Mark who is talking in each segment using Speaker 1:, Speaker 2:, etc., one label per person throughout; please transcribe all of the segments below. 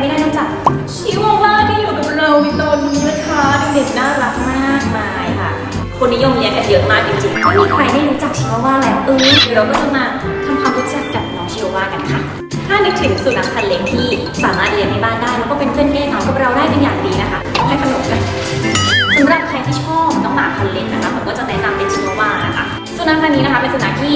Speaker 1: เป็นพันธุ์อะไรไปไม่ได้นอกจากชิวาว่าที่อยู่กับเราในตอนนี้นะคะเด็กๆน่ารักมากมายค่ะ คนนิยมเลี้ยงกันเยอะมากจริงๆไม่มีใครได้รู้จักชิวาว่าแล้วเออเดี๋ยวเราก็จะมาทำความรู้จักกับน้องชิวาว่ากันค่ะ ถ้านึกถึงสุนัขพันธุ์เลี้ยงที่สามารถเลี้ยงในบ้านได้แล้วก็เป็นเพื่อนแก้เหงากับเราได้เป็นอย่างดีนะคะให้ขนมกันสำหรับใครที่ชอบน้องหมาพันธุ์เล็กนะคะผมก็จะแนะนำเป็น สุนัขพันธุ์นี้นะคะเป็นสุนัขที่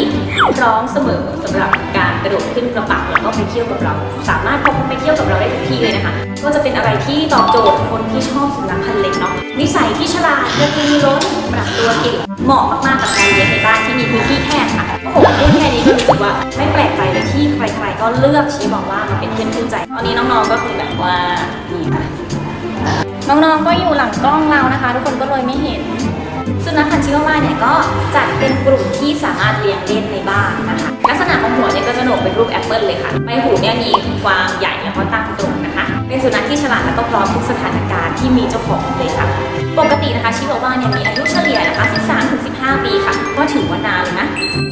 Speaker 1: ร้อมเสมอสำหรับการกระโดดขึ้นกระบะแล้วก็ไปเที่ยวกับเรา สามารถพกไปเที่ยวกับเราได้ทุกที่เลยนะคะ ก็จะเป็นอะไรที่ตอบโจทย์คนที่ชอบสุนัขพันธุ์เล็กเนาะนิสัยที่ฉลาดกระตือรือร้นปรับตัวเก่งเหมาะมากๆกับการเลี้ยงในบ้านที่มีพื้นที่แคบค่ะโอ้โหพูดแค่นี้ก็รู้สึกว่าไม่แปลกใจเลยที่ใครๆก็เลือกชี้บอกว่ามาเป็นเพื่อนคู่ใจ ตอนนี้น้องๆก็คือแบบว่านี่ค่ะน้องๆก็อยู่หลังกล้องเรานะคะ ทุกคนก็เลยไม่เห็น สุนัขพันธุ์ชิวาว่าเนี่ยก็จัดเป็นกลุ่มที่สามารถเลี้ยงเล่นในบ้านนะคะ ลักษณะของหัวเนี่ยก็จะโหนกเป็นรูปแอปเปิลเลยค่ะใบหูเนี่ยมีความใหญ่แล้วก็ตั้งตรงนะคะ เป็นสุนัขที่ฉลาดและก็พร้อมทุกสถานการณ์ที่มีเจ้าของเลยค่ะ ปกตินะคะชิวาว่าเนี่ยมีอายุเฉลี่ยนะคะ 13-15 ปีค่ะ ก็ถือว่านานเลยนะ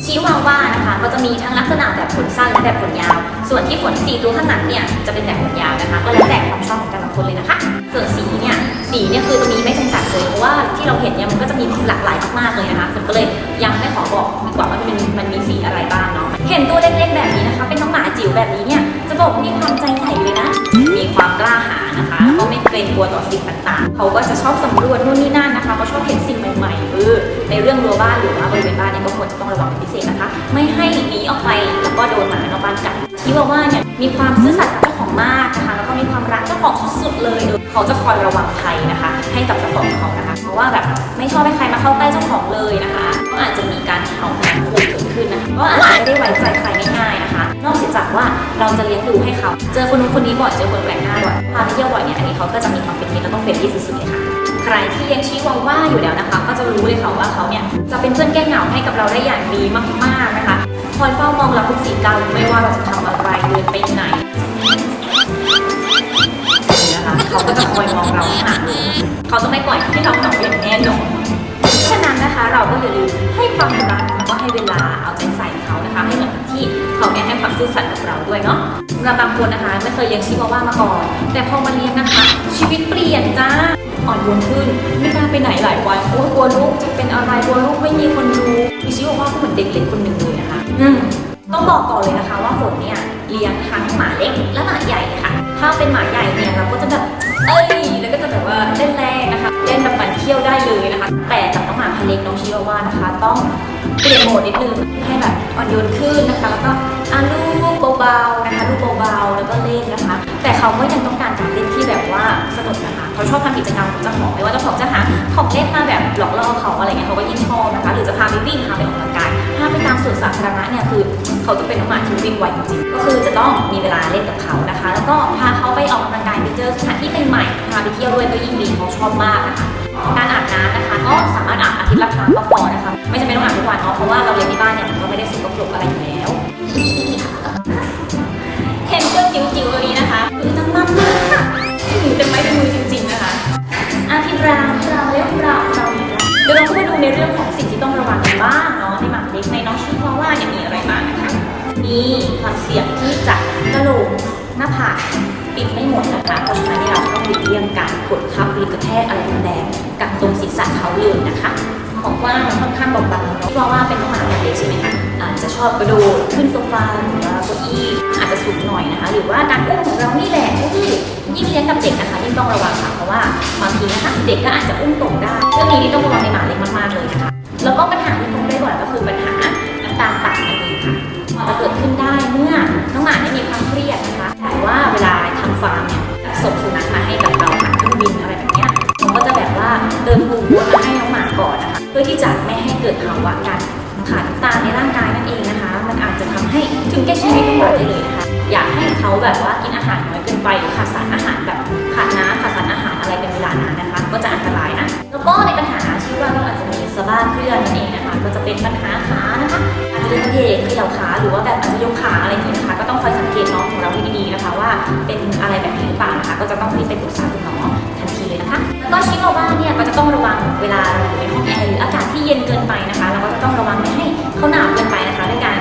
Speaker 1: ชิวาว่านะคะก็จะมีทั้งลักษณะแบบขนสั้นและแบบขนยาว ส่วนที่ขนสีตัวข้างหลังเนี่ยจะเป็นแบบขนยาวนะคะ ก็แล้วแต่ความชอบของแต่ละคนเลยนะคะ ส่วนสีเนี่ยสีเนี่ยคือจะมีไม่จำกัด ราะว่าที่เราเห็นเนี่ยมันก็จะมีหลากหลายมากๆเลยนะคะฝนก็เลยยังไม่ขอบอกดีกว่าว่ามันมันมีสีอะไรบ้างเนาะเห็นตัวเล็กๆแบบนี้นะคะ เป็นน้องหมาจิ๋วแบบนี้เนี่ยจะบอกว่ามีความใจใหญ่เลยนะ มีความกล้าหาญนะคะแล้วก็ไม่เกรงกลัวต่อสิ่งต่างๆ เขาก็จะชอบสำรวจนู่นนี่นั่นนะคะเขาชอบเห็นสิ่งใหม่ๆเออในเรื่องรั้วบ้านหรือว่าบริเวณบ้านเนี่ยก็ควรจะต้องระวังเป็นพิเศษนะคะ ไม่ให้หนีออกไปแล้วก็โดนหมานอกบ้านกัดชิวาว่าเนี่ยมีความซื่อสัตย์ มากนะคะ แล้วก็มีความรักเจ้าของสุดๆเลยเออเขาจะคอยระวังภัยนะคะ ให้กับเจ้าของเขานะคะ เพราะว่าแบบไม่ชอบให้ใครมาเข้าใกล้เจ้าของเลยนะคะ ก็อาจจะมีการเห่าการขู่เกิดขึ้นนะคะก็อาจจะไม่ได้ไว้ใจใครง่ายๆนะคะ นอกจากว่าเราจะเลี้ยงดูให้เขา เจอคนนู้นคนนี้บ่อย เจอคนแปลกหน้าบ่อย พาไปเที่ยวบ่อยเนี่ย อันนี้เขาก็จะมีความเป็นมิตรแล้วก็เฟรนลี่สุดๆเลยค่ะ ใครที่เลี้ยงชิวาว่าอยู่แล้วนะคะ ก็จะรู้เลยค่ะว่าเขาเนี่ยจะเป็นเพื่อนแก้เหงาให้กับเราได้อย่างดีมากๆนะคะ คอยเฝ้ามองเราทุกสีก้าวไม่ว่าเราจะทำอะไรเดินไปไหน คอยมองเราห่างเขาจะไม่ปล่อยให้เราเหงาอย่างแน่นอนฉะนั้นนะคะเราก็อย่าลืมให้ความรักแล้วก็ให้เวลาเอาใจใส่เขานะคะให้เหมือนกับที่เขาเนี่ยให้ความซื่อสัตย์กับเราด้วยเนาะสำหรับางคนนะคะ ไม่เคยเลี้ยงชิวาว่ามาก่อน แต่พอมาเลี้ยงนะคะ ชีวิตเปลี่ยนจ้าอ่อนโยนขึ้นไม่กล้าไปไหนหลายวันโอ้ยกลัวลูกจะเป็นอะไรกลัวลูกไม่มีคนดูมีชิวาว่าก็เหมือนเด็กเล็กคนหนึ่งเลยนะคะ อืมต้องบอกก่อนเลยนะคะว่าฝนเนี่ยเลี้ยงทั้งหมาเล็กและหมาใหญ่ค่ะ ถ้าเป็นหมาใหญ่เนี่ยเราก็จะแบบเอ้ยแล้วก็จะแบบว่าเล่นแรงนะคะ เล่นแบบมันเที่ยวได้เลยนะคะ แต่กับน้องหมาพันธุ์เล็กน้องชิวาว่านะคะ ต้องเปลี่ยนโหมดนิดนึงให้แบบอ่อนโยนขึ้นนะคะแล้วก็อะลูกเบาๆนะคะลูกเบาๆแล้วก็เล่นนะคะ แต่เขาก็ยังต้องการการเล่น เขาชอบทำกิจกรรมกับเจ้าของไม่ว่าเจ้าของจะหาของเล่นมาแบบหลอกล่อเขาอะไรเงี้ยเขาก็ยิ่งชอบนะคะ หรือจะพาไปวิ่งพาไปออกกำลังกายพาไปตามสวนสาธารณะเนี่ยคือเขาจะเป็นน้องหมาที่วิ่งไวจริงก็คือจะต้องมีเวลาเล่นกับเขานะคะ แล้วก็พาเขาไปออกกำลังกายไปเจอสถานที่ใหม่ๆพาไปเที่ยวด้วยก็ยิ่งดีเขาชอบมากนะคะการอาบน้ำนะคะ ก็สามารถอาบอาทิตย์ละครั้งก็พอนะคะ ไม่จำเป็นต้องอาบทุกวันเนาะเพราะว่าเราเลี้ยงที่บ้านเนี่ย มีความเสี่ยงที่จะกระโหลกหน้าผากปิดไม่หมดนะคะเพราะฉะนั้นเราต้องหลีกเลี่ยงการกดทับหรือกระแทกอะไรแรงๆกับตรงศีรษะเขาเลยนะคะของว่ามันค่อนข้างเบาๆเนาะเพราะว่าเป็นน้องหมาพันธุ์เล็กใช่ไหมคะอาจจะชอบกระโดดขึ้นโซฟาหรือว่าเก้าอี้อาจจะสูงหน่อยนะคะ หรือว่าการอุ้มของเรานี่แหละก็คือยิ่งเลี้ยงกับเด็กนะคะยิ่งต้องระวังค่ะเพราะว่าบางทีนะคะเด็กก็อาจจะอุ้มตกได้เรื่องนี้นี่ต้องระวังในหมาเล็กมากๆเลยนะคะแล้วก็ปัญหาที่พบได้บ่อยก็คือปัญหา พื่อที่จะไม่ให้เกิดภาวะการขาดน้ำตาลในร่างกายนั่นเองนะคะ มันอาจจะทำให้ถึงแก่ชีวิตน้องหมาได้เลยนะคะ อยากให้เขาแบบว่ากินอาหารน้อยเกินไปหรือขาดสารอาหารแบบขาดน้ำขาดสารอาหารอะไรเป็นเวลานานนะคะ ก็จะอันตรายนะ แล้วก็ในปัญหาชื่อว่าก็อาจจะมีสะบ้าเคลื่อนนั่นเองนะคะ ก็จะเป็นปัญหาขานะคะอาจจะเป็นเพกเขย่าขาหรือว่าแบบอาจจะยกขาอะไรอย่างนี้นะคะ ก็ต้องคอยสังเกตน้องของเราให้ดีๆนะคะ ว่าเป็นอะไรแบบนี้หรือเปล่านะคะ ก็จะต้องรีบไปปรึกษาคุณหมอทันทีเลยนะคะ แล้วก็ชิโนว่าเนี่ยก็จะต้องระวังเวลาเราอยู่ในห้องแอร์ ย็นเกินไปนะคะ เราก็จะต้องระวังไม่ให้เขาหนาวเกินไปนะคะด้วยการใน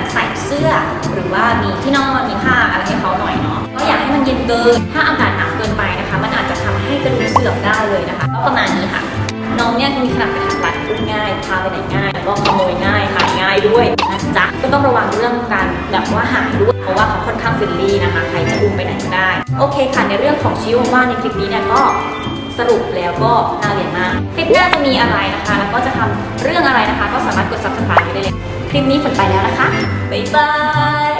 Speaker 1: ว่ามีที่นอนมีผ้าอะไรให้เขาหน่อยเนาะก็อยากให้มันเย็นเกินถ้าอากาศหนาวเกินไปนะคะ มันอาจจะทำให้กระดูกเสื่อมได้เลยนะคะก็ประมาณนี้ค่ะน้องเนี่ยมีขนาดกระทัดรัดอุ้มง่ายพาไปไหนง่ายแล้วก็ขโมยง่ายหายง่ายด้วยนะจ๊ะก็ต้องระวังเรื่องการแบบว่าหายด้วยเพราะว่าเขาค่อนข้างฟรนลี่นะคะ ใครจะอุ้มไปไหนก็ได้ โอเคค่ะในเรื่องของชิวว่าในคลิปนี้เนี่ยก็ สรุปแล้วก็น่าเรียนมาก คลิปหน้าจะมีอะไรนะคะ แล้วก็จะทำเรื่องอะไรนะคะ ก็สามารถกด subscribe ไว้ได้เลย คลิปนี้ฝนไปแล้วนะคะ บ๊ายบาย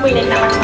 Speaker 1: มือเล่นน่ารักมาก